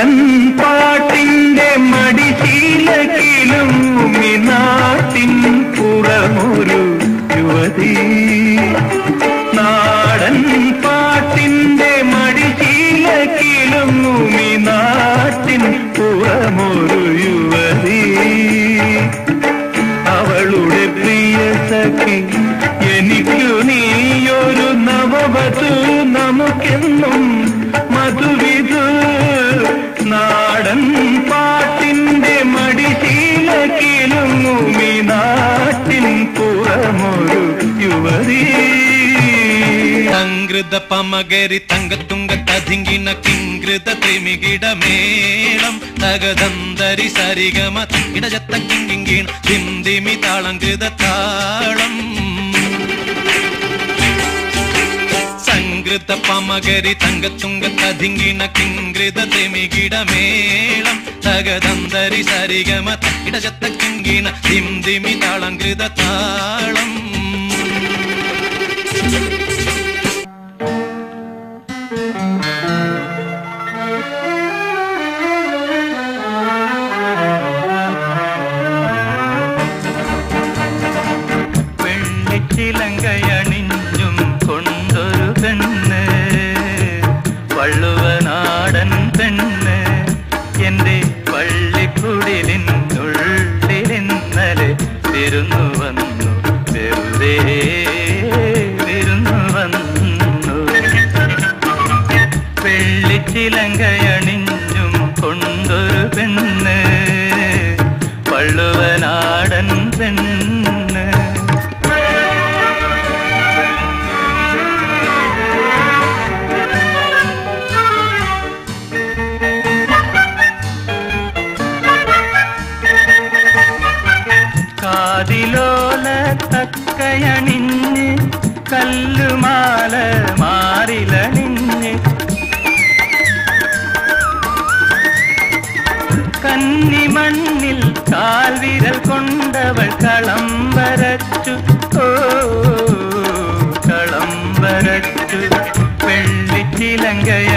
മദൻ പാട്ടിന്റെ മടിശീലകിലും നാട്ടിൻ പുറമൊരു യുവതി. നാടൻ പാട്ടിന്റെ മടിശീലക്കിലും നാട്ടിൻ പുറമൊരു യുവതി. അവളുടെ പ്രിയ സഖി ഭൂമി നാട്ടിൻ പുറമൊരു യുവതി. സംഗൃത പമകരി തങ്കത്തുങ്ക തതിങ്കിന കിങ്കൃത തിമികിടമേളം തകതന്തരി സരിഗമ ഇടജത്ത കിങ്കിങ്കീണ തിന്തിമി താളം കൃത താളം. സംഗൃത പമകരി തങ്കത്തുങ്ക തതിങ്കിന കിങ്കൃത തിമികിടമേളം തകതന്തരി സരിഗമ ഇടജത്ത കിങ്കിണ ദിന്ദിമി താളം കൃത താളം വെള്ളിച്ചിലങ്കയണിഞ്ഞും വിരുന്നു വന്നു വെറുതെ വിരുന്നു വന്നു വെള്ളിച്ചിലങ്കയണിഞ്ഞും കൊണ്ടൊരു പെണ്ണ് വള്ളുവനാടൻ പെണ്ണ് കാതിലോല തക്കയണിഞ്ഞ് കല്ലുമാല മാറിലണിഞ്ഞ് കന്നി മണ്ണിൽ കാൽവിരൽ കൊണ്ടവൾ കളം വരച്ചു ഓ കളം വരച്ചു വെള്ളിച്ചിലങ്കയ